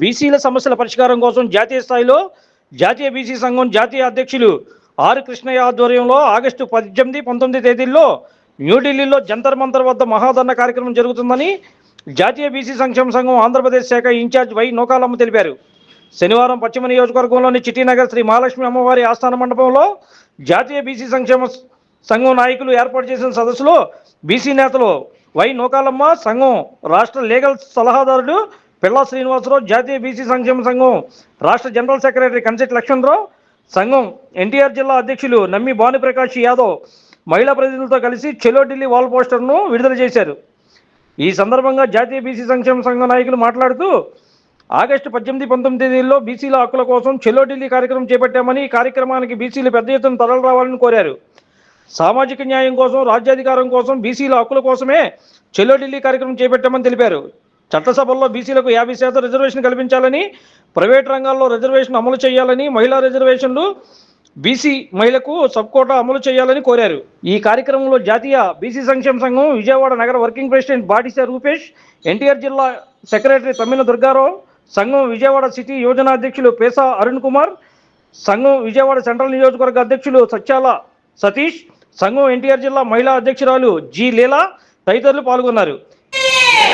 బీసీల సమస్యల పరిష్కారం కోసం జాతీయ స్థాయిలో జాతీయ బీసీ సంఘం జాతీయ అధ్యక్షులు ఆర్ కృష్ణయ్య ఆధ్వర్యంలో ఆగస్టు పద్దెనిమిది పంతొమ్మిది తేదీల్లో న్యూఢిల్లీలో జంతర్ మంతర్ వద్ద మహాధరణ కార్యక్రమం జరుగుతుందని జాతీయ బీసీ సంక్షేమ సంఘం ఆంధ్రప్రదేశ్ శాఖ ఇన్ఛార్జ్ వై నోకాలమ్మ తెలిపారు. శనివారం పశ్చిమ నియోజకవర్గంలోని చిట్టినగర్ శ్రీ మహాలక్ష్మి అమ్మవారి ఆస్థాన మండపంలో జాతీయ బీసీ సంక్షేమ సంఘం నాయకులు ఏర్పాటు చేసిన సదస్సులో బీసీ నేతలు వై నోకాలమ్మ సంఘం రాష్ట్ర లీగల్ సలహాదారుడు పిల్లా శ్రీనివాసరావు జాతీయ బీసీ సంక్షేమ సంఘం రాష్ట్ర జనరల్ సెక్రటరీ కంచెట్ లక్ష్మణరావు సంఘం ఎన్టీఆర్ జిల్లా అధ్యక్షులు నమ్మి భానుప్రకాష్ యాదవ్ మహిళా ప్రతినిధులతో కలిసి చెలో ఢిల్లీ వాల్ పోస్టర్ను విడుదల చేశారు. ఈ సందర్భంగా జాతీయ బీసీ సంక్షేమ సంఘ నాయకులు మాట్లాడుతూ ఆగస్టు పద్దెనిమిది పంతొమ్మిది తేదీల్లో బీసీల హక్కుల కోసం చెలో ఢిల్లీ కార్యక్రమం చేపట్టామని ఈ కార్యక్రమానికి బీసీలు పెద్ద ఎత్తున తరలి రావాలని కోరారు. సామాజిక న్యాయం కోసం రాజ్యాధికారం కోసం బీసీల హక్కుల కోసమే చెలో ఢిల్లీ కార్యక్రమం చేపట్టామని తెలిపారు. చట్టసభల్లో బీసీలకు యాభై శాతం రిజర్వేషన్ కల్పించాలని ప్రైవేట్ రంగాల్లో రిజర్వేషన్ అమలు చేయాలని మహిళా రిజర్వేషన్లు బీసీ మహిళకు సబ్ కోటా అమలు చేయాలని కోరారు. ఈ కార్యక్రమంలో జాతీయ బీసీ సంక్షేమ సంఘం విజయవాడ నగర working president Batisa Rupesh NTR జిల్లా సెక్రటరీ తమ్మిన దుర్గారావు సంఘం విజయవాడ సిటీ యోజన అధ్యక్షులు పేసా అరుణ్ కుమార్ సంఘం విజయవాడ సెంట్రల్ నియోజకవర్గ అధ్యక్షులు సత్యాల సతీష్ సంఘం ఎన్టీఆర్ జిల్లా మహిళా అధ్యక్షురాలు జి లీలా తదితరులు పాల్గొన్నారు.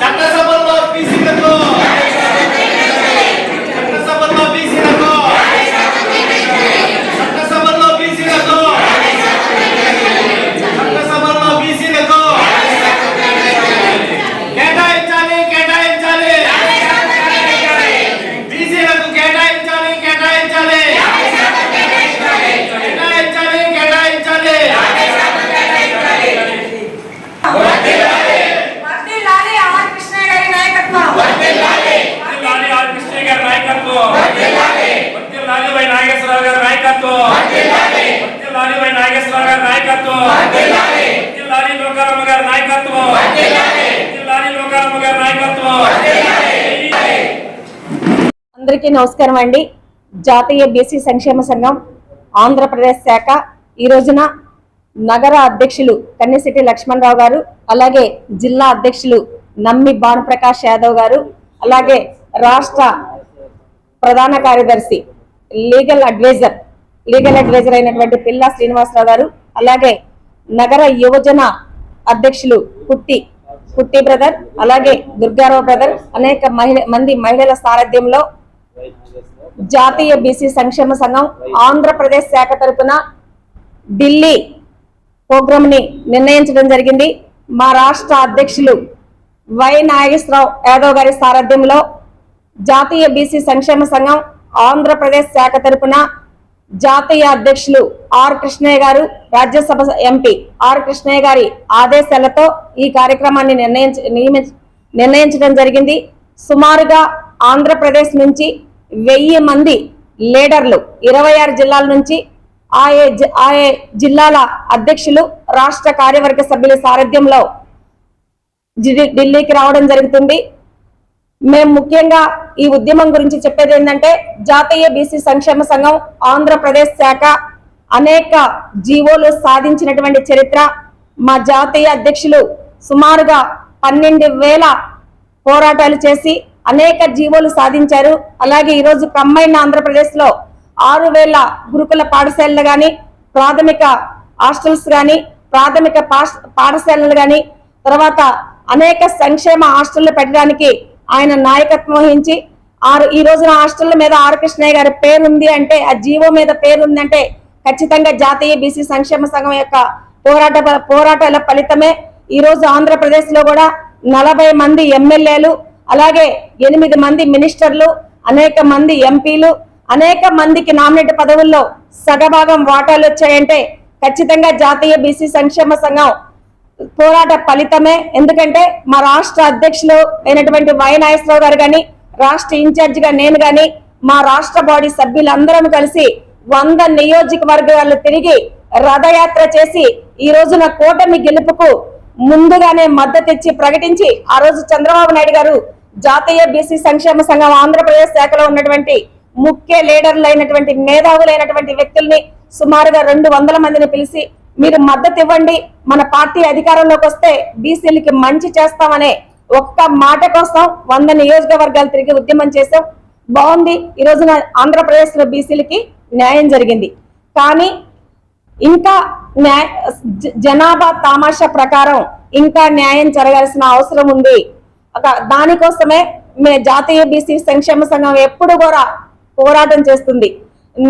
చట్టసభల్లో బీసీలకు చట్టసభల్లో బీసీలకు చట్టసభల్లో బీసీలకు చట్టసభల్లో బీసీలకు కేటాయించాలి కేటాయించాలి బీసీలకు కేటాయించాలి కేటాయించాలి కేటాయించాలి కేటాయించాలి వర్ధిల్లాలి ఆర్ కృష్ణ గారి నాయకత్వం వర్ధిల్లాలి ఆర్ కృష్ణ గారి నాయకత్వం వర్ధిల్లాలి వై నాగేశ్వరరావు గారి గారి నాయకత్వం. గారి నాయకత్వం. గారి నాయకత్వం. అందరికీ నమస్కారం అండి. జాతీయ బీసీ సంక్షేమ సంఘం ఆంధ్రప్రదేశ్ శాఖ ఈ రోజున నగర అధ్యక్షులు కన్నెసిటి లక్ష్మణరావు గారు అలాగే జిల్లా అధ్యక్షులు నమ్మి భానుప్రకాష్ యాదవ్ గారు అలాగే రాష్ట్ర ప్రధాన కార్యదర్శి లీగల్ అడ్వైజర్ లీగల్ అడ్వైజర్ అయినటువంటి పిల్ల శ్రీనివాసరావు గారు అలాగే నగర యువజన అధ్యక్షులు పుట్టి పుట్టి బ్రదర్ అలాగే దుర్గారావు బ్రదర్ అనేక మహిళ మంది మహిళల సారథ్యంలో జాతీయ బీసీ సంక్షేమ సంఘం ఆంధ్రప్రదేశ్ శాఖ తరఫున ఢిల్లీ ప్రోగ్రామ్ని నిర్ణయించడం జరిగింది. మా రాష్ట్ర అధ్యక్షులు వై నాగేశ్వరరావు యాదవ్ గారి సారథ్యంలో జాతీయ బీసీ సంక్షేమ సంఘం ఆంధ్రప్రదేశ్ శాఖ తరపున జాతీయ అధ్యక్షులు ఆర్ కృష్ణయ్య గారు రాజ్యసభ ఎంపీ ఆర్ కృష్ణయ్య గారి ఆదేశాలతో ఈ కార్యక్రమాన్ని నిర్ణయించ నిర్ణయించడం జరిగింది. సుమారుగా ఆంధ్రప్రదేశ్ నుంచి వెయ్యి మంది లీడర్లు ఇరవై ఆరు జిల్లాల నుంచి ఆయా ఆయా జిల్లాల అధ్యక్షులు రాష్ట్ర కార్యవర్గ సభ్యుల సారథ్యంలో ఢిల్లీకి రావడం జరుగుతుంది. మేము ముఖ్యంగా ఈ ఉద్యమం గురించి చెప్పేది ఏంటంటే జాతీయ బీసీ సంక్షేమ సంఘం ఆంధ్రప్రదేశ్ శాఖ అనేక జీవోలు సాధించినటువంటి చరిత్ర. మా జాతీయ అధ్యక్షులు సుమారుగా పన్నెండు వేల పోరాటాలు చేసి అనేక జీవోలు సాధించారు. అలాగే ఈరోజు కంబైన్ ఆంధ్రప్రదేశ్లో ఆరు వేల గురుకుల పాఠశాలలు కానీ ప్రాథమిక హాస్టల్స్ కానీ ప్రాథమిక పాఠశాలలు కానీ తర్వాత అనేక సంక్షేమ హాస్టళ్ళు పెట్టడానికి ఆయన నాయకత్వం వహించి ఆరు ఈ రోజున హాస్టల్ మీద ఆర్ కృష్ణయ్య గారి పేరుంది అంటే ఆ జీవో మీద పేరు ఉందంటే ఖచ్చితంగా జాతీయ బీసీ సంక్షేమ సంఘం యొక్క పోరాట పోరాటాల ఫలితమే. ఈ రోజు ఆంధ్రప్రదేశ్లో కూడా నలభై మంది ఎమ్మెల్యేలు అలాగే ఎనిమిది మంది మినిస్టర్లు అనేక మంది ఎంపీలు అనేక మందికి నామినేట్ పదవుల్లో సగభాగం వాటాలు వచ్చాయంటే ఖచ్చితంగా జాతీయ బీసీ సంక్షేమ సంఘం పోరాట ఫలితమే. ఎందుకంటే మా రాష్ట్ర అధ్యక్షులు అయినటువంటి వై నాగేశ్వరరావు గారు కానీ రాష్ట్ర ఇన్ఛార్జిగా నేను కానీ మా రాష్ట్ర బాడీ సభ్యులందరం కలిసి వంద నియోజకవర్గాలు తిరిగి రథయాత్ర చేసి ఈ రోజున కూటమి గెలుపుకు ముందుగానే మద్దతు ఇచ్చి ప్రకటించి ఆ రోజు చంద్రబాబు నాయుడు గారు జాతీయ బీసీ సంక్షేమ సంఘం ఆంధ్రప్రదేశ్ శాఖలో ఉన్నటువంటి ముఖ్య లీడర్లు అయినటువంటి మేధావులైనటువంటి వ్యక్తుల్ని సుమారుగా రెండు వందల మందిని పిలిచి మీరు మద్దతు ఇవ్వండి. మన పార్టీ అధికారంలోకి వస్తే బీసీలకి మంచి చేస్తామనే ఒక్క మాట కోసం వంద నియోజకవర్గాలు తిరిగి ఉద్యమం చేసాం బాగుంది. ఈ రోజున ఆంధ్రప్రదేశ్లో బీసీలకి న్యాయం జరిగింది. కానీ ఇంకా న్యాయ జనాభా తామాషా ప్రకారం ఇంకా న్యాయం జరగాల్సిన అవసరం ఉంది. దానికోసమే మే జాతీయ బీసీ సంక్షేమ సంఘం ఎప్పుడు కూడా పోరాటం చేస్తుంది.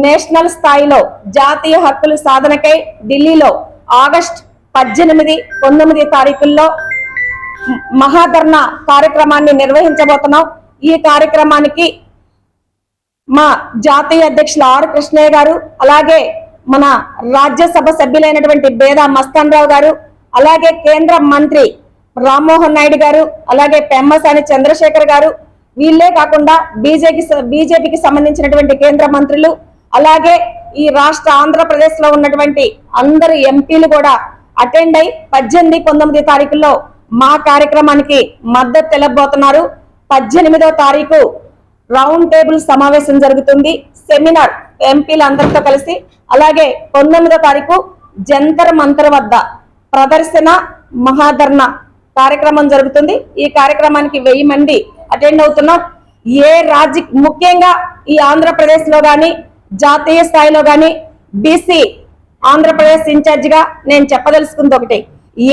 నేషనల్ స్థాయిలో జాతీయ హక్కుల సాధనకై ఢిల్లీలో ఆగస్ట్ పద్దెనిమిది పంతొమ్మిది తారీఖుల్లో మహాధర్ణ మహాధర్నా కార్యక్రమాన్ని నిర్వహించబోతున్నాం. ఈ కార్యక్రమానికి మా జాతీయ అధ్యక్షులు ఆర్ కృష్ణయ్య గారు అలాగే మన రాజ్యసభ సభ్యులైనటువంటి బేదా మస్తాన్ రావు గారు అలాగే కేంద్ర మంత్రి రామ్మోహన్ నాయుడు గారు అలాగే పెమ్మసాని చంద్రశేఖర్ గారు. వీళ్ళే కాకుండా బీజేపీ బీజేపీకి సంబంధించినటువంటి కేంద్ర మంత్రులు అలాగే ఈ రాష్ట్ర ఆంధ్రప్రదేశ్లో ఉన్నటువంటి అందరు ఎంపీలు కూడా అటెండ్ అయి పద్దెనిమిది పంతొమ్మిది తారీఖుల్లో మా కార్యక్రమానికి మద్దతు తెలబోతున్నారు పద్దెనిమిదో తారీఖు రౌండ్ టేబుల్ సమావేశం జరుగుతుంది. సెమినార్ ఎంపీలందరితో కలిసి అలాగే పంతొమ్మిదో తారీఖు జంతర్ మంతర్ వద్ద ప్రదర్శన మహాధర్ణ కార్యక్రమం జరుగుతుంది. ఈ కార్యక్రమానికి వెయ్యి మంది అటెండ్ అవుతున్నాం ఏ రాజ్య ముఖ్యంగా ఈ ఆంధ్రప్రదేశ్లో గాని జాతీయ స్థాయిలో కానీ బీసీ ఆంధ్రప్రదేశ్ ఇన్ఛార్జిగా నేను చెప్పదలుచుకుంది ఒకటి.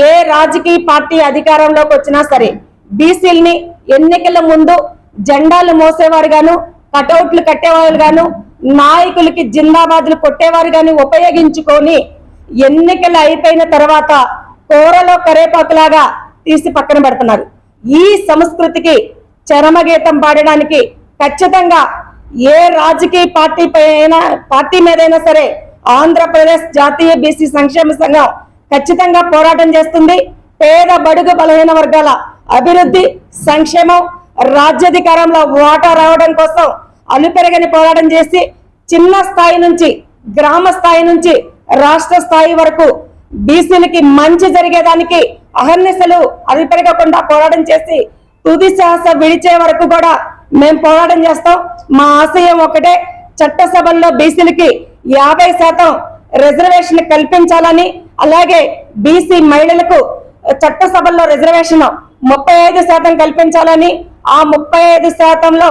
ఏ రాజకీయ పార్టీ అధికారంలోకి వచ్చినా సరే బీసీలని ఎన్నికల ముందు జెండాలు మోసేవారు గాను కటౌట్లు కట్టేవారు గాను నాయకులకి జిందాబాదులు కొట్టేవారు గాని ఉపయోగించుకొని ఎన్నికలు అయిపోయిన తర్వాత కూరలో కరేపాకులాగా తీసి పక్కన పెడుతున్నారు. ఈ సంస్కృతికి చరమగీతం పాడడానికి ఖచ్చితంగా ఏ రాజకీయ పార్టీ పైన పార్టీ మీదైనా సరే ఆంధ్రప్రదేశ్ జాతీయ బీసీ సంక్షేమ సంఘం ఖచ్చితంగా పోరాటం చేస్తుంది. పేద బడుగు బలహీన వర్గాల అభివృద్ధి సంక్షేమం రాజ్యాధికారంలో వాటా రావడం కోసం అలుపెరగని పోరాటం చేసి చిన్న స్థాయి నుంచి గ్రామ స్థాయి నుంచి రాష్ట్ర స్థాయి వరకు బీసీలకి మంచి జరిగేదానికి అహర్నిశలు అలుపెరగకుండా పోరాటం చేసి తుది శ్వాస విడిచే వరకు కూడా మేము పోరాటం చేస్తాం. మా ఆశయం ఒకటే చట్టసభల్లో బీసీలకి యాభై శాతం రిజర్వేషన్ కల్పించాలని అలాగే బీసీ మహిళలకు చట్టసభల్లో రిజర్వేషన్ ముప్పై ఐదు శాతం కల్పించాలని ఆ ముప్పై ఐదు శాతంలో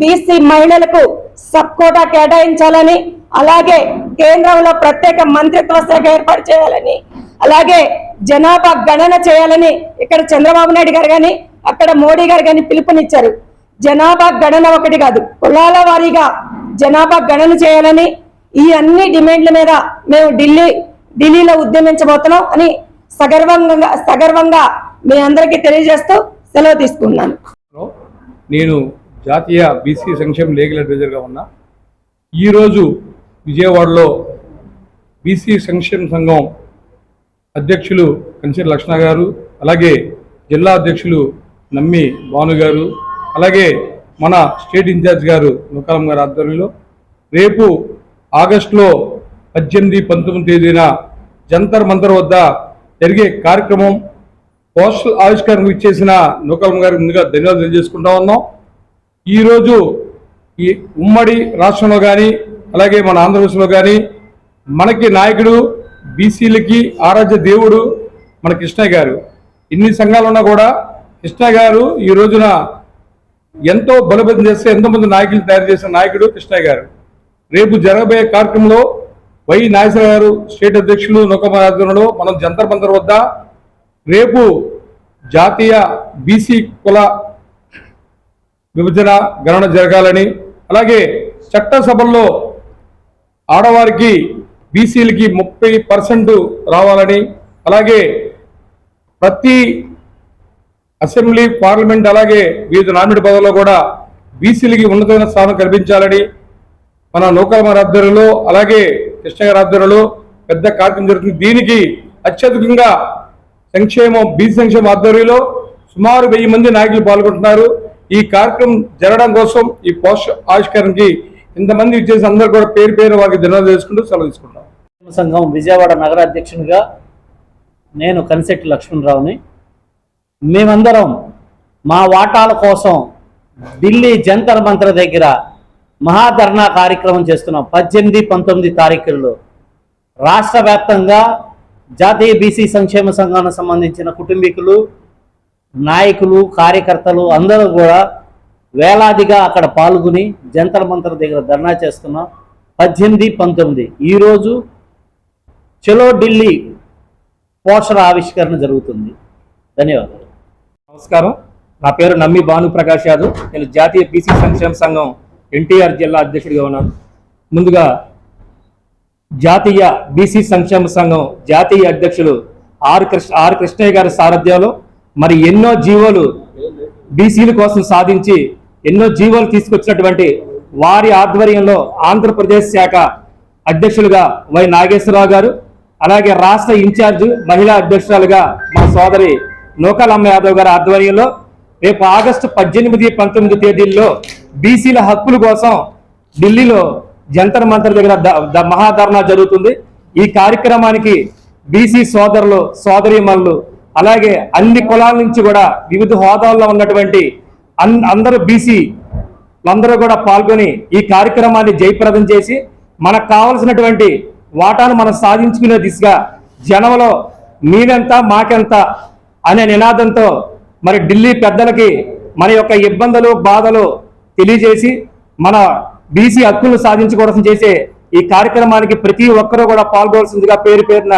బీసీ మహిళలకు సబ్ కోటా కేటాయించాలని అలాగే కేంద్రంలో ప్రత్యేక మంత్రిత్వ శాఖ ఏర్పాటు చేయాలని అలాగే జనాభా గణన చేయాలని ఇక్కడ చంద్రబాబు నాయుడు గారు కానీ అక్కడ మోడీ గారు కానీ పిలుపునిచ్చారు. జనాభా గణన ఒకటి కాదు కులాల వారీగా జనాభా గణన చేయాలని ఈ అన్ని డిమాండ్ల మీద మేము ఢిల్లీ ఢిల్లీలో ఉద్యమించబోతున్నాం అని సగర్వంగా సగర్వంగా మీ అందరికీ తెలియజేస్తూ సెలవు తీసుకున్నాను నేను జాతీయ బీసీ సంక్షేమ లీగల్ అడ్వైజర్గా ఉన్నా. ఈరోజు విజయవాడలో బీసీ సంక్షేమ సంఘం అధ్యక్షులు కంచెరి లక్ష్మణ గారు అలాగే జిల్లా అధ్యక్షులు నమ్మి భాను గారు అలాగే మన స్టేట్ ఇన్ఛార్జ్ గారు నూకాలం గారి ఆధ్వర్యంలో రేపు ఆగస్టులో పద్దెనిమిది పంతొమ్మిది తేదీన జంతర్ మంతర్ వద్ద జరిగే కార్యక్రమం పోస్టల్ ఆవిష్కరణకు ఇచ్చేసిన నూకాలం గారి ముందుగా ధన్యవాదాలు తెలియజేసుకుంటా ఉన్నాం. ఈరోజు ఈ ఉమ్మడి రాష్ట్రంలో కానీ అలాగే మన ఆంధ్రప్రదేశ్లో కానీ మనకి నాయకుడు బీసీలకి ఆరాధ్య దేవుడు మన కృష్ణయ్య గారు. ఇన్ని సంఘాలు ఉన్నా కూడా కృష్ణయ్య గారు ఈ రోజున ఎంతో బలోపేతం చేస్తే ఎంతోమంది నాయకులు తయారు చేసిన నాయకుడు కృష్ణయ్య గారు. రేపు జరగబోయే కార్యక్రమంలో వై నాగేశ్వర గారు స్టేట్ అధ్యక్షులు నూకమార్ మనం జంతర్ మంతర్ వద్ద రేపు జాతీయ బీసీ కుల విభజన గణన జరగాలని అలాగే చట్టసభల్లో ఆడవారికి బీసీలకి ముప్పై పర్సెంట్ రావాలని అలాగే ప్రతి అసెంబ్లీ పార్లమెంట్ అలాగే వివిధ నామినేట్ పదవుల్లో కూడా బీసీలకి ఉన్నతమైన స్థానం కల్పించాలని మన నౌకలమార్ ఆధ్వర్యంలో అలాగే కృష్ణగర్ ఆధ్వర్యంలో పెద్ద కార్యక్రమం జరుగుతుంది. దీనికి అత్యధికంగా సంక్షేమం బీసీ సంక్షేమ ఆధ్వర్యంలో సుమారు వెయ్యి మంది నాయకులు పాల్గొంటున్నారు. ఈ కార్యక్రమం జరగడం కోసం ఈ పోస్ట్ ఆవిష్కరణకి ఇంతమంది ఇచ్చేసి అందరూ కూడా పేరు పేరు వారికి ధన్యవాదాలు చేసుకుంటూ సెలవు తీసుకుంటాం సంఘం విజయవాడ నగర అధ్యక్షునిగా నేను కనిశెట్టి లక్ష్మణరావుని మేమందరం మా వాటాల కోసం ఢిల్లీ జంతర్ మంతర్ దగ్గర మహాధర్నా కార్యక్రమం చేస్తున్నాం. పద్దెనిమిది పంతొమ్మిది తారీఖుల్లో. రాష్ట్ర వ్యాప్తంగా జాతీయ బీసీ సంక్షేమ సంఘానికి సంబంధించిన కుటుంబీకులు నాయకులు కార్యకర్తలు అందరూ కూడా వేలాదిగా అక్కడ పాల్గొని జంతర్ మంత్ర దగ్గర ధర్నా చేస్తున్నాం. పద్దెనిమిది పంతొమ్మిది. ఈరోజు చలో ఢిల్లీ పోషణ ఆవిష్కరణ జరుగుతుంది. ధన్యవాదాలు. నమస్కారం. నా పేరు నమ్మి భాను ప్రకాష్ యాదవ్. నేను జాతీయ బీసీ సంక్షేమ సంఘం ఎన్టీఆర్ జిల్లా అధ్యక్షుడిగా ఉన్నాను. ముందుగా జాతీయ బీసీ సంక్షేమ సంఘం జాతీయ అధ్యక్షులు ఆర్ కృష్ణ ఆర్ కృష్ణయ్య గారి సారథ్యంలో మరి ఎన్నో జీవోలు బీసీల కోసం సాధించి ఎన్నో జీవోలు తీసుకొచ్చినటువంటి వారి ఆధ్వర్యంలో ఆంధ్రప్రదేశ్ శాఖ అధ్యక్షులుగా వై నాగేశ్వరరావు గారు అలాగే రాష్ట్ర ఇన్ఛార్జ్ మహిళా అధ్యక్షురాలుగా మా సోదరి నూకాలమ్మ యాదవ్ గారి ఆధ్వర్యంలో రేపు ఆగస్టు పద్దెనిమిది పంతొమ్మిది తేదీల్లో బీసీల హక్కుల కోసం ఢిల్లీలో జంతర్ మంతర్ దగ్గర ద- ద- మహాధర్నా జరుగుతుంది. ఈ కార్యక్రమానికి బీసీ సోదరులు సోదరీమణులు అలాగే అన్ని కులాల నుంచి కూడా వివిధ హోదాల్లో ఉన్నటువంటి అన్- అందరూ బీసీ అందరూ కూడా పాల్గొని ఈ కార్యక్రమాన్ని జయప్రదం చేసి మనకు కావలసినటువంటి వాటాను మనం సాధించుకునే దిశగా జనంలో మీవెంత మాకెంత అనే నినాదంతో మరి ఢిల్లీ పెద్దలకి మన యొక్క ఇబ్బందులు బాధలు తెలియజేసి మన బీసీ హక్కులు సాధించుకోవడం చేసే ఈ కార్యక్రమానికి ప్రతి ఒక్కరూ కూడా పాల్గొవలసిందిగా పేరు పేరున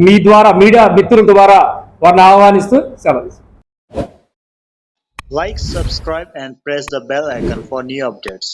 మీ ద్వారా మీడియా మిత్రుల ద్వారా వారిని ఆహ్వానిస్తూ సెలవు like subscribe and press the bell icon for new updates